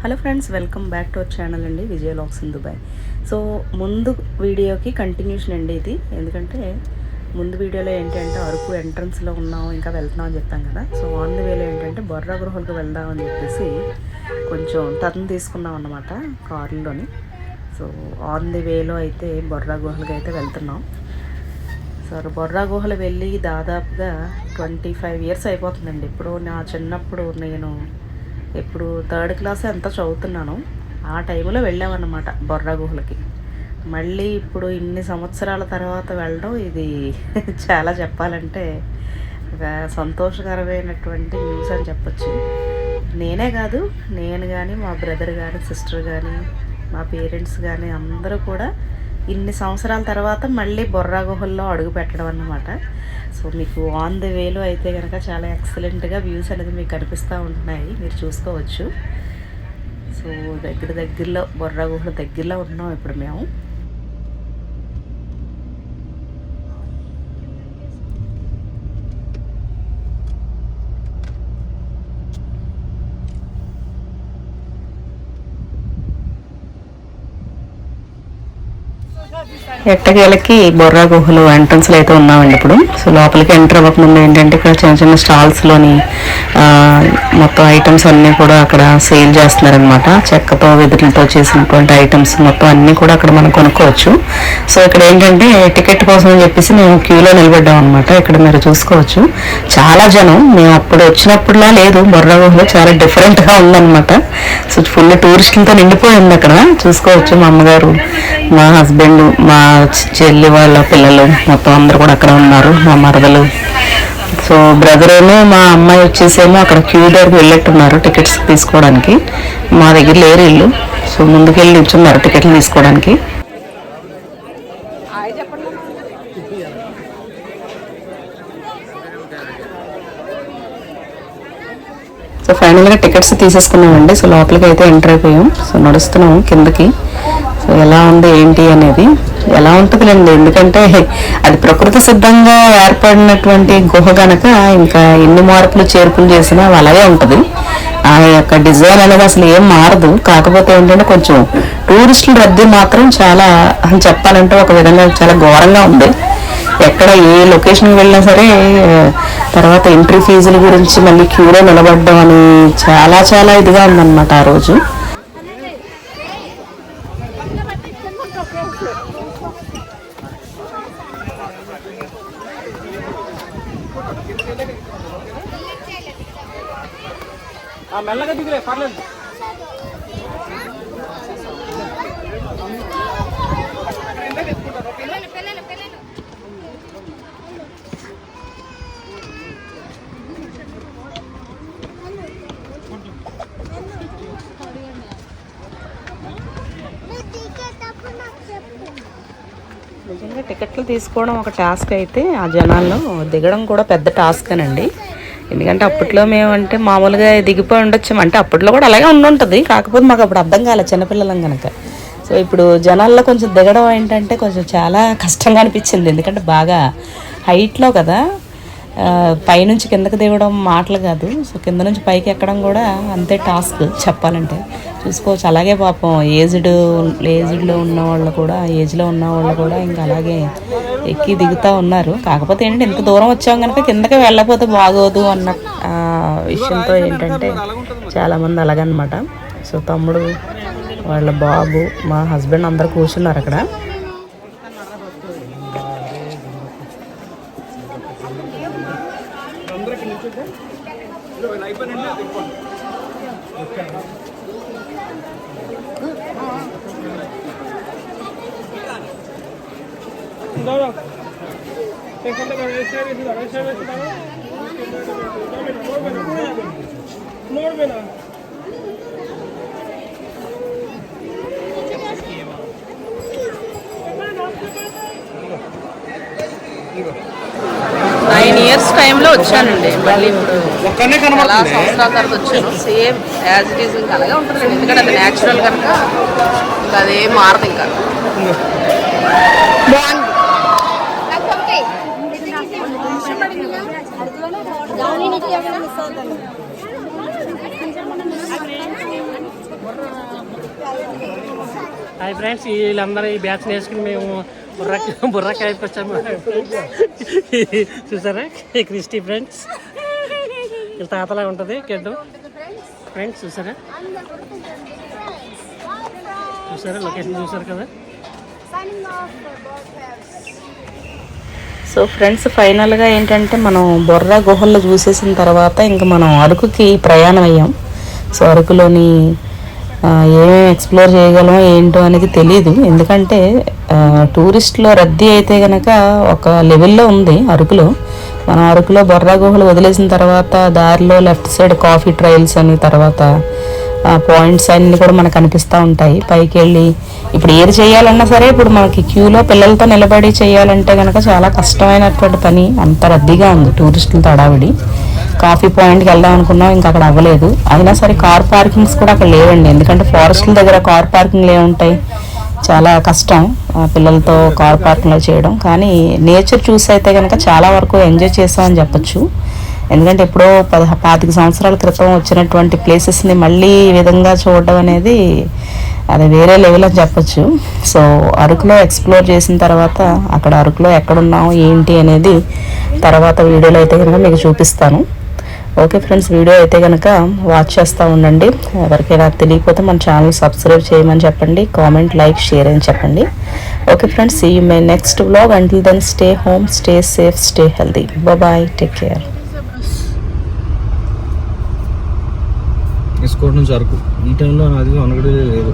Hello friends welcome back to our channel అండి విజయ లాక్స్ ఇన్ దుబాయ్. సో ముందు వీడియోకి కంటిన్యూషన్ అండి ఇది. ఎందుకంటే ముందు వీడియోలో ఏంటంటే అరకు ఎంట్రన్స్లో ఉన్నాం ఇంకా వెళ్తున్నాం అని చెప్తాం కదా. సో ఆన్ ది వేలో ఏంటంటే బొర్రా గృహాలకు వెళ్దాం అని చెప్పేసి కొంచెం టర్న్ తీసుకున్నాం అన్నమాట కారులోని. సో ఆన్ ది వేలో అయితే బొర్రా గుహలకు అయితే వెళ్తున్నాం. సో బొర్రా గుహలు వెళ్ళి దాదాపుగా ట్వంటీ ఫైవ్ ఇయర్స్ అయిపోతుందండి. ఇప్పుడు నా చిన్నప్పుడు నేను ఇప్పుడు థర్డ్ క్లాస్ ఎంత చదువుతున్నాను. ఆ టైంలో వెళ్ళామన్నమాట బొర్రా గుహలకి. మళ్ళీ ఇప్పుడు ఇన్ని సంవత్సరాల తర్వాత వెళ్ళడం ఇది చాలా చెప్పాలంటే ఒక సంతోషకరమైనటువంటి న్యూస్ అని చెప్పొచ్చు. నేనే కాదు నేను కానీ మా బ్రదర్ కానీ సిస్టర్ కానీ మా పేరెంట్స్ కానీ అందరూ కూడా ఇన్ని సంవత్సరాల తర్వాత మళ్ళీ బొర్రా గుహల్లో అడుగు పెట్టడం అన్నమాట. సో మీకు ఆన్ ది వేలో అయితే కనుక చాలా ఎక్సలెంట్గా వ్యూస్ అనేది మీకు కనిపిస్తూ ఉంటున్నాయి. మీరు చూసుకోవచ్చు. సో దగ్గర దగ్గరలో బొర్రా గుహల దగ్గరలో ఉన్నాం ఇప్పుడు మేము. ఎట్టకేలకి బొర్రా గుహలు ఎంట్రన్స్లో అయితే ఉన్నామండి ఇప్పుడు. సో లోపలికి ఎంటర్ అవ్వకముందు ఏంటంటే ఇక్కడ చిన్న చిన్న స్టాల్స్లోని మొత్తం ఐటమ్స్ అన్నీ కూడా అక్కడ సేల్ చేస్తున్నారనమాట చెక్కతో వెదురులతో చేసినటువంటి ఐటమ్స్ మొత్తం అన్నీ కూడా అక్కడ మనం కొనుక్కోవచ్చు. సో ఇక్కడ ఏంటంటే టికెట్ కోసం అని చెప్పేసి మేము క్యూలో నిలబడ్డాం అనమాట ఇక్కడ మీరు చూసుకోవచ్చు. చాలా జనం మేము అప్పుడు వచ్చినప్పుడులా లేదు. బొర్రా గుహలో చాలా డిఫరెంట్గా ఉందన్నమాట. సో ఫుల్ టూరిస్టులతో నిండిపోయింది అక్కడ. చూసుకోవచ్చు మా అమ్మగారు. మా హస్బెండ్ మా చెల్లి వాళ్ళ పిల్లలు మొత్తం అందరూ కూడా అక్కడ ఉన్నారు మా మరదలు. సో బ్రదర్ ఏమో మా అమ్మాయి వచ్చేసేమో అక్కడ క్యూ దగ్గరికి వెళ్ళట్టున్నారు టికెట్స్ తీసుకోవడానికి. మా దగ్గర లేరు ఇల్లు సో ముందుకెళ్ళి నిల్చున్నారు టికెట్లు తీసుకోవడానికి. సో ఫైనల్గా టికెట్స్ తీసేసుకున్నామండి. సో లోపలికి అయితే ఎంటర్ అయిపోయాం. సో నడుస్తున్నాం కిందకి. సో ఎలా ఉంది ఏంటి అనేది ఎలా ఉంటుందిలేండి. ఎందుకంటే అది ప్రకృతి సిద్ధంగా ఏర్పడినటువంటి గుహ గనక ఇంకా ఎన్ని మార్పులు చేర్పులు చేసినా అలాగే ఉంటుంది. ఆ యొక్క డిజైన్ అనేది అసలు ఏం మారదు. కాకపోతే ఏంటంటే కొంచెం టూరిస్టుల రద్దీ మాత్రం చాలా చెప్పాలంటే ఒక విధంగా చాలా ఘోరంగా ఉంది. ఎక్కడ ఏ లొకేషన్కి వెళ్ళినా సరే తర్వాత ఎంట్రీ ఫీజుల గురించి మళ్ళీ క్యూలో నిలబడడం అని చాలా చాలా ఇదిగా ఉందన్నమాట ఆ రోజు. మెల్లగా దిగులే పర్లేదు. నిజంగా టికెట్లు తీసుకోవడం ఒక టాస్క్ అయితే ఆ జనాల్లో దిగడం కూడా పెద్ద టాస్క్ అనండి. ఎందుకంటే అప్పట్లో మేము అంటే మామూలుగా దిగిపోయి ఉండొచ్చు అంటే అప్పట్లో కూడా అలాగే ఉండుంటుంది. కాకపోతే మాకు అప్పుడు అర్థం కాలేదు చిన్నపిల్లలం కనుక సో ఇప్పుడు జనాల్లో కొంచెం దిగడం ఏంటంటే కొంచెం చాలా కష్టంగా అనిపించింది. ఎందుకంటే బాగా హైట్లో కదా. పైనుంచి కిందకి దిగడం మాటలు కాదు. సో కింద నుంచి పైకి ఎక్కడం కూడా అంతే టాస్క్ చెప్పాలంటే. చూసుకోవచ్చు. అలాగే పాపం ఏజ్డ్ ఏజ్డ్లో ఉన్న వాళ్ళు కూడా ఏజ్లో ఉన్న వాళ్ళు కూడా ఇంకా అలాగే ఎక్కి దిగుతూ ఉన్నారు. కాకపోతే ఏంటంటే ఇంత దూరం వచ్చాం కనుక కిందకి వెళ్ళకపోతే బాగోదు అన్న విషయంతో ఏంటంటే చాలామంది అలాగనమాట. సో తమ్ముడు వాళ్ళ బాబు మా హస్బెండ్ అందరు కూర్చున్నారు అక్కడ. नीचे नीचे से लो लाइपर है ना देखो না ఇయర్స్ టైంలో వచ్చానండి. మళ్ళీ ఇప్పుడు చాలా సంవత్సరాల తర్వాత వచ్చాను. సేమ్ యాజ్ ఇట్ ఈస్ ఇంకా అలాగే ఉంటుంది ఎందుకంటే అది న్యాచురల్ కనుక ఇంకా అది ఏం మారదు ఇంకా. హాయ్ ఫ్రెండ్స్ వీళ్ళందరూ ఈ బ్యాచ్ వేసుకుని మేము బుర్ర బుర్రకాయకి వచ్చాము చూసారా? క్రిస్టీ ఫ్రెండ్స్. వీళ్ళ తాతలా ఉంటుంది కెడ్డు. ఫ్రెండ్స్ చూసారా? చూసారా? లొకేషన్ చూసారు కదా? సో ఫ్రెండ్స్ ఫైనల్గా ఏంటంటే మనం బొర్రా గుహల్లో చూసేసిన తర్వాత ఇంకా మనం అరకుకి ప్రయాణం అయ్యాం సో అరకులోని ఏమేమి ఎక్స్ప్లోర్ చేయగలం ఏంటో అనేది తెలియదు ఎందుకంటే టూరిస్ట్లో రద్దీ అయితే కనుక ఒక లెవెల్లో ఉంది అరకులో మనం అరకులో బొర్రా గుహలు వదిలేసిన తర్వాత దారిలో లెఫ్ట్ సైడ్ కాఫీ ట్రయల్స్ అని తర్వాత పాయింట్స్ అన్నీ కూడా మనకు కనిపిస్తూ ఉంటాయి. పైకి వెళ్ళి ఇప్పుడు ఏది చేయాలన్నా సరే ఇప్పుడు మనకి క్యూలో పిల్లలతో నిలబడి చేయాలంటే కనుక చాలా కష్టమైనటువంటి పని. అంత రద్దీగా ఉంది టూరిస్టులతో అడావిడి కాఫీ పాయింట్కి వెళ్దాం అనుకున్నాం ఇంకా అక్కడ అవ్వలేదు. అయినా సరే కార్ పార్కింగ్స్ కూడా అక్కడ లేవండి. ఎందుకంటే ఫారెస్ట్ల దగ్గర కార్ పార్కింగ్లు ఏముంటాయి చాలా కష్టం పిల్లలతో కార్ పార్కింగ్లో చేయడం. కానీ నేచర్ చూసి అయితే కనుక చాలా వరకు ఎంజాయ్ చేసామని చెప్పొచ్చు. ఎందుకంటే ఎప్పుడో పద పాతిక సంవత్సరాల క్రితం వచ్చినటువంటి ప్లేసెస్ని మళ్ళీ ఈ విధంగా చూడడం అనేది అది వేరే లెవెల్ అని చెప్పొచ్చు. సో అరకులో ఎక్స్ప్లోర్ చేసిన తర్వాత అక్కడ అరకులో ఎక్కడున్నాం ఏంటి అనేది తర్వాత వీడియోలో అయితే కనుక మీకు చూపిస్తాను. ఓకే ఫ్రెండ్స్ వీడియో అయితే కనుక వాచ్ చేస్తూ ఉండండి. ఎవరికైనా తెలియకపోతే మన ఛానల్ సబ్స్క్రైబ్ చేయమని చెప్పండి. కామెంట్ లైక్ షేర్ అని చెప్పండి. ఓకే ఫ్రెండ్స్ ఈ my next blog until then stay home stay safe stay healthy bye take care తీసుకోవడం నుంచి అరకు. ఈ టైంలో నాది అనగడే లేదు.